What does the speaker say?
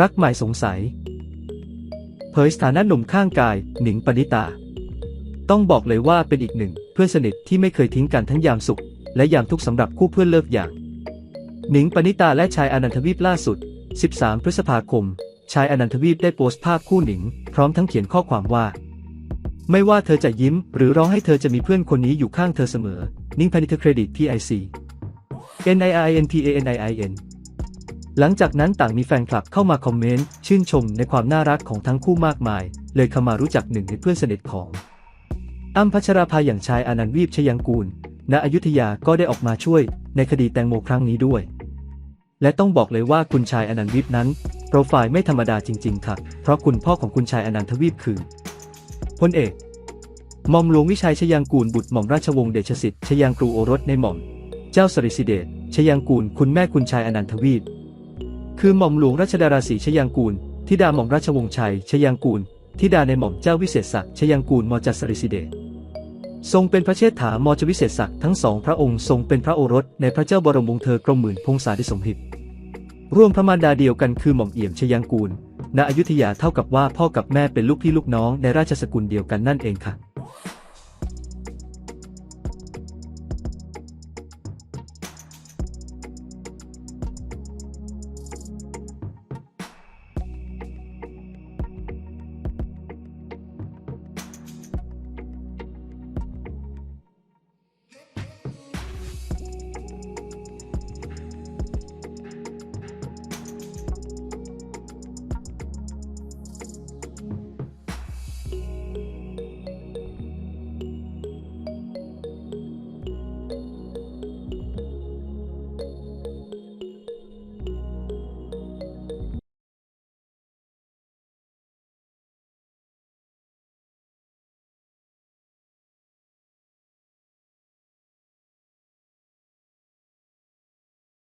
รักใหม่สงสัย เผยสถานะหนุ่มข้างกาย หนิงปณิตา ต้องบอกเลยว่าเป็นอีกหนึ่ง เพื่อนสนิทที่ไม่เคยทิ้งกันทั้งยามสุข และยามทุกข์สำหรับคู่เพื่อนเลิกอย่าง หนิงปณิตาและชายอนันทวีปล่าสุด 13 พฤษภาคม ชายอนันทวีปได้โพสต์ภาพคู่หนิง พร้อมทั้งเขียนข้อความว่า ไม่ว่าเธอจะยิ้ม หรือร้องให้เธอจะมีเพื่อนคนนี้อยู่ข้างเธอเสมอ นิ่งพนิตเครดิต PIC N I I N P A N I I N หลังจากนั้นต่างมีแฟนคลับเข้ามาคอมเมนต์ชื่นชมในความน่ารักของทั้งคู่มากมาย เลยเข้ามารู้จักหนึ่งในเพื่อนสนิทของอ้ำพัชราภาอย่างชายอนันต์วีปชยังกูล ณอยุธยาก็ได้ออกมาช่วยในคดีแตงโมครั้งนี้ด้วย และต้องบอกเลยว่าคุณชายอนันต์วีปนั้น โปรไฟล์ไม่ธรรมดาจริง ๆครับเพราะคุณพ่อของคุณชายอนันทวีปคือพลเอกหม่อมหลวงวิชัยชยังกูลบุตรหม่อมราชวงศ์เดชสิทธิ์ชยังกรูโอรสในหม่อม เจ้าสริสิเดชชยังกูลคุณแม่คุณชายอนันทวีป คือหม่อมหลวงรัชดาราศีชยังกูลธิดาหม่อมราชวงศ์ชัยชยังกูลธิดาในหม่อมเจ้าวิเศษศักดิ์ชยังกูลมจัสริสิเดชทรงเป็นพระเชษฐามจวิเศษศักดิ์ทั้งสองพระองค์ทรงเป็นพระโอรสในพระเจ้าบรมวงศ์เธอกรมหมื่นพงษาธิสมหิตร่วมพระมารดาเดียวกันคือหม่อมเอี่ยมชยังกูล ณอยุธยาเท่ากับว่าพ่อกับแม่เป็นลูกพี่ลูกน้องในราชสกุลเดียวกันนั่นเองค่ะ